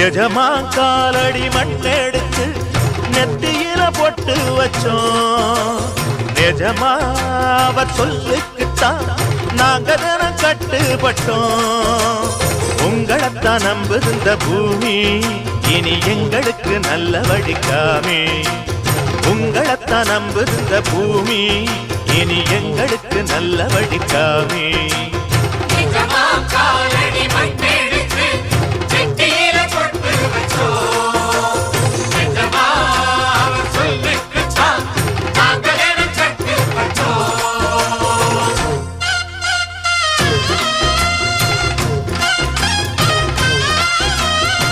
எஜமா காலடி மண்ணெடுத்து நெத்தியில பொட்டு வச்சோம். நிஜமா அவர் சொல்லுக்குத்தான் நாங்க தினம் கட்டுப்பட்டோம். உங்களைத்தான் நம்புகின்ற பூமி இனி எங்களுக்கு நல்ல வழிக்காமே உங்களைத்தான் நம்புகின்ற பூமி இனி எங்களுக்கு நல்ல வழிக்காமே